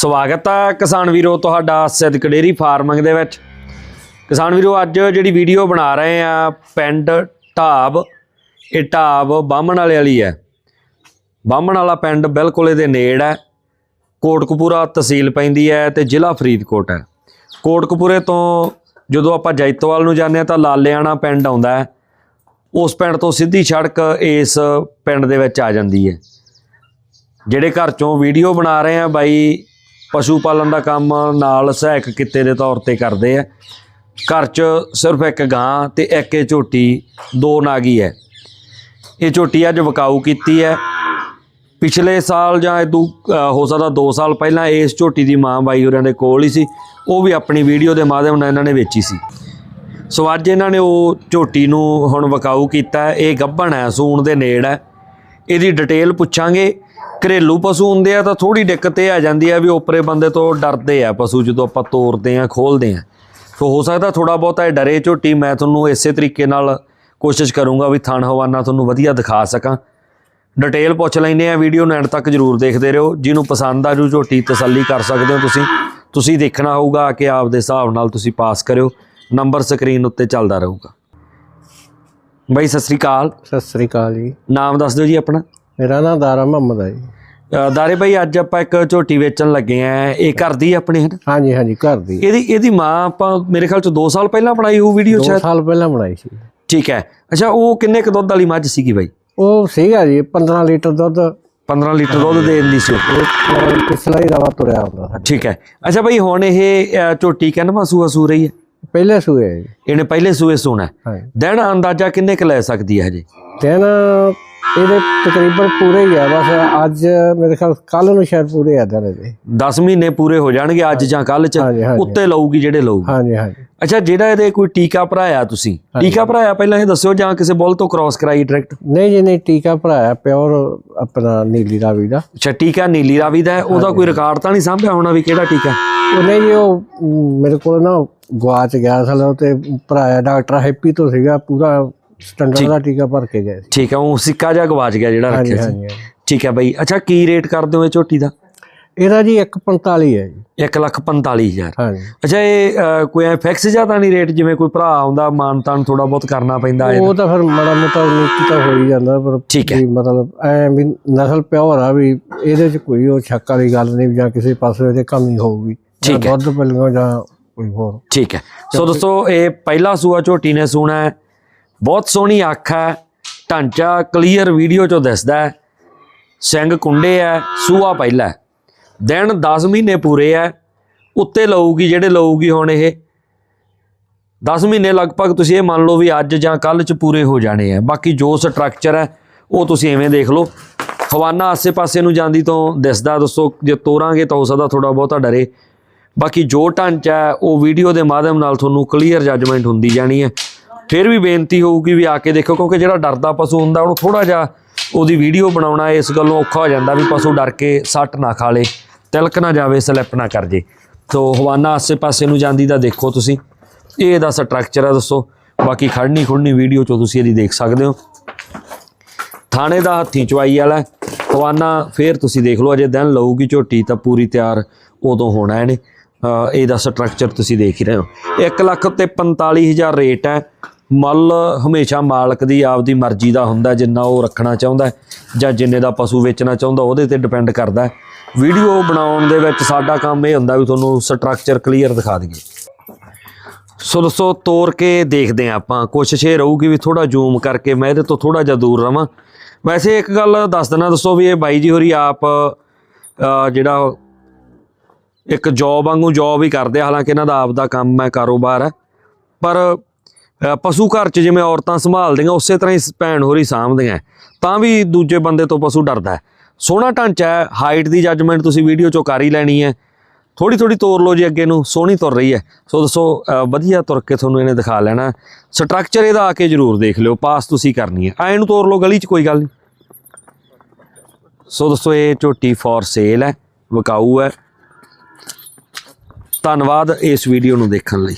ਸਵਾਗਤ ਹੈ ਕਿਸਾਨ ਵੀਰੋ ਤੁਹਾਡਾ ਸਿੱਧਕ ਡੇਰੀ ਫਾਰਮਿੰਗ ਦੇ ਵਿੱਚ। ਕਿਸਾਨ ਵੀਰੋ, ਅੱਜ ਜਿਹੜੀ ਵੀਡੀਓ ਬਣਾ ਰਹੇ ਆ, ਪਿੰਡ ਢਾਬ, ਇਹ ਢਾਬ ਬਾਹਮਣ ਵਾਲੇ ਵਾਲੀ ਹੈ। ਬਾਹਮਣ ਵਾਲਾ ਪਿੰਡ ਬਿਲਕੁਲ ਇਹਦੇ ਨੇੜ ਹੈ। ਕੋਟਕਪੂਰਾ ਤਹਿਸੀਲ ਪੈਂਦੀ ਹੈ ਤੇ ਜ਼ਿਲ੍ਹਾ ਫਰੀਦਕੋਟ ਹੈ। ਕੋਟਕਪੂਰੇ ਤੋਂ ਜਦੋਂ ਆਪਾਂ ਜੈਤਵਾਲ ਨੂੰ ਜਾਂਦੇ ਹਾਂ ਤਾਂ ਲਾਲਿਆਣਾ ਪਿੰਡ ਆਉਂਦਾ ਹੈ। ਉਸ ਪਿੰਡ ਤੋਂ ਸਿੱਧੀ ਸੜਕ ਇਸ ਪਿੰਡ ਦੇ ਵਿੱਚ ਆ ਜਾਂਦੀ ਹੈ। ਜਿਹੜੇ ਘਰ ਚੋਂ ਵੀਡੀਓ ਬਣਾ ਰਹੇ ਆ ਬਾਈ ਪਸ਼ੂ ਪਾਲਣ ਦਾ ਕੰਮ ਨਾਲ ਸਹਾਇਕ ਕਿੱਤੇ ਦੇ ਤੌਰ ਤੇ ਕਰਦੇ ਆ। ਘਰ 'ਚ ਸਿਰਫ ਇੱਕ ਗਾਂ ਤੇ ਇੱਕ ਇਹ ਝੋਟੀ, ਦੋ ਨਾਗੀ ਹੈ। ਇਹ ਝੋਟੀ ਅੱਜ ਵਕਾਊ ਕੀਤੀ ਹੈ। ਪਿਛਲੇ ਸਾਲ ਜਾਂ ਇਦੋਂ ਹੋ ਸਕਦਾ 2 ਸਾਲ ਪਹਿਲਾਂ ਇਸ ਝੋਟੀ ਦੀ ਮਾਂ ਬਾਈ ਹੋਰਾਂ ਦੇ ਕੋਲ ਹੀ ਸੀ। ਉਹ ਵੀ ਆਪਣੀ ਵੀਡੀਓ ਦੇ ਮਾਧਿਅਮ ਨਾਲ ਇਹਨਾਂ ਨੇ ਵੇਚੀ ਸੀ। ਸੋ ਅੱਜ ਇਹਨਾਂ ਨੇ ਉਹ ਝੋਟੀ ਨੂੰ ਹੁਣ ਵਿਕਾਊ ਕੀਤਾ। ਇਹ ਗੱਭਣ ਹੈ, ਸੂਣ ਦੇ ਨੇੜ ਹੈ। ਇਹਦੀ ਡਿਟੇਲ ਪੁੱਛਾਂਗੇ। ਘਰੇਲੂ ਪਸ਼ੂ ਹੁੰਦੇ ਆ ਤਾਂ ਥੋੜੀ ਦਿੱਕਤ ਇਹ ਆ ਜਾਂਦੀ ਆ ਵੀ ਓਪਰੇ ਬੰਦੇ ਤੋਂ ਡਰਦੇ ਆ ਪਸ਼ੂ ਜਦੋਂ ਆਪਾਂ ਤੋਰਦੇ ਆ ਖੋਲਦੇ ਆ। ਸੋ ਹੋ ਸਕਦਾ ਥੋੜਾ ਬਹੁਤਾ ਇਹ ਡਰੇ ਝੋਟੀ ਮੈਂ ਤੁਹਾਨੂੰ ਇਸੇ ਤਰੀਕੇ ਨਾਲ ਕੋਸ਼ਿਸ਼ ਕਰੂੰਗਾ ਵੀ ਥਣ ਹਵਾਨਾ ਤੁਹਾਨੂੰ ਵਧੀਆ ਦਿਖਾ ਸਕਾਂ। ਡਿਟੇਲ ਪੁੱਛ ਲੈਂਦੇ ਆ ਵੀਡੀਓ ਨੂੰ ਐਂਡ ਤੱਕ ਜਰੂਰ ਦੇਖਦੇ ਰਹੋ। ਜਿਹਨੂੰ ਪਸੰਦ ਆ ਜੂ ਝੋਟੀ ਤਸੱਲੀ ਕਰ ਸਕਦੇ ਹੋ ਤੁਸੀਂ। ਤੁਸੀਂ ਦੇਖਣਾ ਹੋਊਗਾ ਕਿ ਆਪਦੇ ਹਿਸਾਬ ਨਾਲ ਤੁਸੀਂ ਪਾਸ ਕਰਿਓ। ਨੰਬਰ ਸਕਰੀਨ ਉੱਤੇ ਚੱਲਦਾ ਰਹੂਗਾ। ਬਾਈ ਸਤਿ ਸ੍ਰੀ ਅਕਾਲ। ਸਤਿ ਸ੍ਰੀ ਅਕਾਲ ਜੀ। ਨਾਮ ਦੱਸ ਦਿਓ ਜੀ ਆਪਣਾ। ਮੇਰਾ ਨਾਮ ਦਾਰਾ ਮੁਹੰਮਦ ਹੈ ਜੀ। ਦਾਰੇ ਭਾਈ ਅੱਜ ਆਪਾਂ ਇੱਕ ਝੋਟੀ ਵੇਚਣ ਲੱਗੇ ਆ। ਇਹ ਘਰ ਦੀ ਆਪਣੇ ਹਨ ਹਾਂਜੀ ਹਾਂਜੀ ਘਰ ਦੀ। ਇਹਦੀ ਇਹਦੀ ਮਾਂ ਆਪਾਂ ਮੇਰੇ ਖਿਆਲ ਚ 2 ਸਾਲ ਪਹਿਲਾਂ ਬਣਾਈ ਉਹ ਵੀਡੀਓ ਦੋ ਸ਼ਾਇਦ? ਸਾਲ ਪਹਿਲਾਂ ਬਣਾਈ ਸੀ। ਠੀਕ ਹੈ। ਅੱਛਾ ਉਹ ਕਿੰਨੇ ਕੁ ਦੁੱਧ ਵਾਲੀ ਮੱਝ ਸੀਗੀ ਬਾਈ? ਉਹ ਸੀਗਾ ਜੀ 15 ਲੀਟਰ ਦੁੱਧ। 15 ਲੀਟਰ ਦੁੱਧ ਦੇ ਦਿੰਦੀ ਸੀ। ਉਹ। ਉਹ ਪਿਛਲਾ ਹੀ ਰਵਾ ਤੁਰਿਆ ਹੁੰਦਾ ਸਾਡਾ। ਠੀਕ ਹੈ। ਅੱਛਾ ਭਾਈ ਹੁਣ ਇਹ ਅ, ਝੋਟੀ ਕਿੰਨਵਾਂ ਸੂਆ ਸੂ ਰਹੀ ਹੈ? ਪਹਿਲੇ ਸੂਏ ਹੈ ਜੀ। ਇਹਨੇ ਪਹਿਲੇ ਸੂਏ ਸੋਣਾ ਹਾਂਜੀ। ਦਿਨ ਅੰਦਾਜ਼ਾ ਕਿੰਨੇ ਕੁ ਲੈ ਸਕਦੀ ਹੈ ਹਜੇ? ਦਿਨ ਇਹਦੇ ਤਕਰੀਬਨ ਪੂਰੇ ਹੀ ਆ ਬਸ ਅੱਜ ਮੇਰੇ ਖਿਆਲ ਕੱਲ ਨੂੰ ਸ਼ਾਇਦ ਪੂਰੇ ਆ ਦਿਨ ਇਹਦੇ 10 ਮਹੀਨੇ ਪੂਰੇ ਹੋ ਜਾਣਗੇ ਅੱਜ ਜਾਂ ਕੱਲ ਚ। ਉੱਤੇ ਲਊਗੀ ਜਿਹੜੇ ਲਊਗੀ। ਹਾਂਜੀ ਹਾਂਜੀ। ਅੱਛਾ ਜਿਹੜਾ ਇਹਦੇ ਕੋਈ ਟੀਕਾ ਭਰਾਇਆ ਤੁਸੀਂ? ਟੀਕਾ ਭਰਾਇਆ ਪਹਿਲਾਂ ਇਹ ਦੱਸਿਓ ਜਾਂ ਕਿਸੇ ਬੁੱਲ ਤੋਂ ਕ੍ਰਾਸ ਕਰਾਈ ਡਾਇਰੈਕਟ ਨਹੀਂ ਜੀ ਨਹੀਂ ਟੀਕਾ ਭਰਾਇਆ ਪਿਓਰ ਆਪਣਾ ਨੀਲੀ ਰਾਵੀ ਦਾ। ਅੱਛਾ ਟੀਕਾ ਨੀਲੀ ਰਾਵੀ ਦਾ ਉਹਦਾ ਕੋਈ ਰਿਕਾਰਡ ਤਾਂ ਨਹੀਂ ਸਾਂਭਿਆ ਹੋਣਾ ਵੀ ਕਿਹੜਾ ਟੀਕਾ? ਉਹ ਨਹੀਂ ਜੀ ਉਹ ਮੇਰੇ ਕੋਲ ਨਾ ਗਵਾਚ ਗਿਆ ਸਾਲਾ ਤੇ ਭਰਾਇਆ ਡਾਕਟਰ ਹੈਪੀ ਤੋਂ ਸੀਗਾ ਪੂਰਾ ਸਟੈਂਡਰਡ ਦਾ ਟੀਕਾ ਭਰ ਕੇ ਗਏ ਸੀ। ਠੀਕ ਹੈ ਉਹ ਸਿੱਕਾ ਜਿਹਾ ਗਵਾਚ ਗਿਆ ਜਿਹੜਾ ਰੱਖਿਆ ਸੀ। ਠੀਕ ਹੈ ਬਾਈ ਅੱਛਾ ਕੀ ਰੇਟ ਕਰਦੇ ਹੋ ਇਹ ਝੋਟੀ ਦਾ? ਇਹਦਾ ਜੀ 145 ਹੈ ਜੀ। 1 ਲੱਖ 45000 ਹਾਂਜੀ। ਅੱਛਾ ਇਹ ਕੋਈ ਫਿਕਸ ਜਾਂ ਤਾਂ ਨਹੀਂ ਰੇਟ ਜਿਵੇਂ ਕੋਈ ਭਰਾ ਆਉਂਦਾ ਮਾਨਤਾਨ ਥੋੜਾ ਬਹੁਤ ਕਰਨਾ ਪੈਂਦਾ ਉਹ ਤਾਂ? ਫਿਰ ਮਾੜਾ ਮੋਟਾ ਨੀਤੀ ਤਾਂ ਹੋ ਹੀ ਜਾਂਦਾ ਪਰ ਠੀਕ ਹੈ। ਮਤਲਬ ਐ ਵੀ ਨਸਲ ਪਿਓਰ ਆ ਵੀ ਇਹਦੇ ਚ ਕੋਈ ਉਹ ਸ਼ੱਕ ਵਾਲੀ ਗੱਲ ਨਹੀਂ ਜਾਂ ਕਿਸੇ ਪਾਸੇ ਇਹਦੇ ਕਮੀ ਹੋਊਗੀ ਜਾਂ ਠੀਕ ਹੈ। ਦੁੱਧ ਪੱਲੀਆਂ ਜਾਂ ਕੋਈ ਹੋਰ। ਠੀਕ ਹੈ। ਸੋ ਦੋਸਤੋ ਇਹ ਪਹਿਲਾ ਸੂਆ ਝੋਟੀ ਨੇ ਸੂਣਾ ਹੈ। ਬਹੁਤ ਸੋਹਣੀ ਅੱਖ ਹੈ, ਢਾਂਚਾ ਕਲੀਅਰ ਵੀਡੀਓ ਚੋਂ ਦਿਸਦਾ ਹੈ। ਸਿੰਘ ਕੁੰਡੇ ਹੈ, ਸੂਆ ਪਹਿਲਾ ਹੈ। ਦਿਨ 10 ਮਹੀਨੇ ਪੂਰੇ ਹੈ, ਉੱਤੇ ਲਊਗੀ ਜਿਹੜੇ ਲਊਗੀ ਹੁਣ ਇਹ। 10 ਮਹੀਨੇ ਲਗਭਗ ਤੁਸੀਂ ਇਹ ਮੰਨ ਲਓ ਵੀ ਅੱਜ ਜਾਂ ਕੱਲ ਚ ਪੂਰੇ ਹੋ ਜਾਣੇ ਆ ਬਾਕੀ ਜੋ ਸਟਰਕਚਰ ਹੈ, ਉਹ ਤੁਸੀਂ ਐਵੇਂ ਦੇਖ ਲਓ। ਖਵਾਨਾ ਆਸੇ-ਪਾਸੇ ਨੂੰ ਜਾਂਦੀ ਤੋਂ ਦਿਸਦਾ, ਦੱਸੋ ਜੇ ਤੋਰਾਂਗੇ ਤਾਂ ਹੋ ਸਕਦਾ ਥੋੜਾ ਬਹੁਤਾ ਡਰੇ। ਬਾਕੀ ਜੋ ਢਾਂਚਾ ਹੈ, ਉਹ ਵੀਡੀਓ ਦੇ ਮਾਧਿਅਮ ਨਾਲ ਤੁਹਾਨੂੰ ਕਲੀਅਰ ਜੱਜਮੈਂਟ ਹੁੰਦੀ ਜਾਣੀ ਹੈ। ਫਿਰ ਵੀ ਬੇਨਤੀ ਹੋਊਗੀ ਵੀ ਆ ਕੇ ਦੇਖੋ, ਕਿਉਂਕਿ ਜਿਹੜਾ ਡਰਦਾ ਪਸ਼ੂ ਹੁੰਦਾ, ਉਹਨੂੰ ਥੋੜਾ ਜਿਹਾ ਉਹਦੀ ਵੀਡੀਓ ਬਣਾਉਣਾ, ਇਸ ਗੱਲੋਂ ਔਖਾ ਹੋ ਜਾਂਦਾ ਵੀ ਪਸ਼ੂ ਡਰ ਕੇ ਸੱਟ ਨਾ ਖਾ ਲੇ, ਤਿਲਕ ਨਾ ਜਾਵੇ, ਸਲਿੱਪ ਨਾ ਕਰ ਜੇ। ਸੋ ਹਵਾਨਾ ਆਸੇ-ਪਾਸੇ ਨੂੰ ਜਾਂਦੀ ਦਾ ਦੇਖੋ ਤੁਸੀਂ। ਇਹ ਇਹਦਾ ਸਟਰਕਚਰ ਹੈ ਦੱਸੋ। ਬਾਕੀ ਖੜਨੀ ਖੁੜਨੀ ਵੀਡੀਓ ਚੋਂ ਤੁਸੀਂ ਇਹਦੀ ਦੇਖ ਸਕਦੇ ਹੋ। ਥਾਣੇ ਦਾ ਹੱਥੀ ਚਵਾਈ ਵਾਲਾ ਹਵਾਨਾ ਫੇਰ ਤੁਸੀਂ ਦੇਖ ਲਓ, ਅਜੇ ਦਿਨ ਲਊਗੀ ਝੋਟੀ ਤਾਂ ਪੂਰੀ ਤਿਆਰ ਉਦੋਂ ਹੋਣਾ ਇਹਨੇ। ਇਹਦਾ ਸਟਰਕਚਰ ਤੁਸੀਂ ਦੇਖ ਹੀ ਰਹੇ ਹੋ। 1 ਲੱਖ ਤੇ 45000 ਰੇਟ ਹੈ। ਮੁੱਲ ਹਮੇਸ਼ਾ ਮਾਲਕ ਦੀ ਆਪਦੀ ਮਰਜ਼ੀ ਦਾ ਹੁੰਦਾ, ਜਿੰਨਾ ਉਹ ਰੱਖਣਾ ਚਾਹੁੰਦਾ ਜਾਂ ਜਿੰਨੇ ਦਾ ਪਸ਼ੂ ਵੇਚਣਾ ਚਾਹੁੰਦਾ, ਉਹਦੇ ਤੇ ਡਿਪੈਂਡ ਕਰਦਾ ਵੀਡੀਓ ਬਣਾਉਣ ਦੇ ਵਿੱਚ ਸਾਡਾ ਕੰਮ ਇਹ ਹੁੰਦਾ ਵੀ ਤੁਹਾਨੂੰ ਸਟਰਕਚਰ ਕਲੀਅਰ ਦਿਖਾ ਦਈਏ। ਸੋ ਦੋਸਤੋ ਤੋੜ ਕੇ ਦੇਖਦੇ ਹਾਂ ਆਪਾਂ। ਕੋਸ਼ਿਸ਼ ਇਹ ਰਹੂਗੀ ਵੀ ਥੋੜਾ ਜ਼ੂਮ ਕਰਕੇ ਮੈਂ ਇਹਦੇ ਤੋਂ ਥੋੜਾ ਜਿਹਾ ਦੂਰ ਰਵਾਂ। ਵੈਸੇ ਇੱਕ ਗੱਲ ਦੱਸ ਦੇਣਾ ਦੱਸੋ ਵੀ ਇਹ ਬਾਈ ਜੀ ਹੋਰੀ ਆਪ ਜਿਹੜਾ ਇੱਕ ਜੌਬ ਵਾਂਗੂ ਜੌਬ ਹੀ ਕਰਦੇ ਹਾਲਾਂਕਿ ਇਹਨਾਂ ਦਾ ਆਪ ਦਾ ਕੰਮ ਹੈ, ਕਾਰੋਬਾਰ ਹੈ। ਪਰ ਪਸ਼ੂ ਘਰ 'ਚ ਜਿਵੇਂ ਔਰਤਾਂ ਸੰਭਾਲਦੀਆਂ, ਉਸੇ ਤਰ੍ਹਾਂ ਹੀ ਭੈਣ ਹੋਰੀ ਸਾਂਭਦੀਆਂ ਤਾਂ ਵੀ ਦੂਜੇ ਬੰਦੇ ਤੋਂ ਪਸ਼ੂ ਡਰਦਾ ਹੈ। ਸੋਹਣਾ ਢਾਂਚਾ ਹੈ ਹਾਈਟ ਦੀ ਜੱਜਮੈਂਟ ਤੁਸੀਂ ਵੀਡੀਓ 'ਚੋਂ ਕਰ ਹੀ ਲੈਣੀ ਹੈ। ਥੋੜੀ ਥੋੜੀ ਤੋਰ ਲਓ ਜੀ ਅੱਗੇ ਨੂੰ, ਸੋਹਣੀ ਤੁਰ ਰਹੀ ਹੈ। ਸੋ ਦੱਸੋ ਵਧੀਆ ਤੁਰ ਕੇ ਤੁਹਾਨੂੰ ਇਹਨੇ ਦਿਖਾ ਲੈਣਾ ਸਟਰਕਚਰ ਇਹਦਾ ਆ ਕੇ ਜਰੂਰ ਦੇਖ ਲਿਓ ਪਾਸ ਤੁਸੀਂ ਕਰਨੀ ਹੈ। ਐ ਨੂੰ ਤੋਰ ਲਓ ਗਲੀ 'ਚ, ਕੋਈ ਗੱਲ ਨਹੀਂ। ਸੋ ਦੋਸਤੋ ਇਹ ਝੋਟੀ ਫॉर ਸੇਲ ਹੈ, ਵਿਕਾਊ ਹੈ। ਧੰਨਵਾਦ ਇਸ ਵੀਡੀਓ ਨੂੰ ਦੇਖਣ ਲਈ।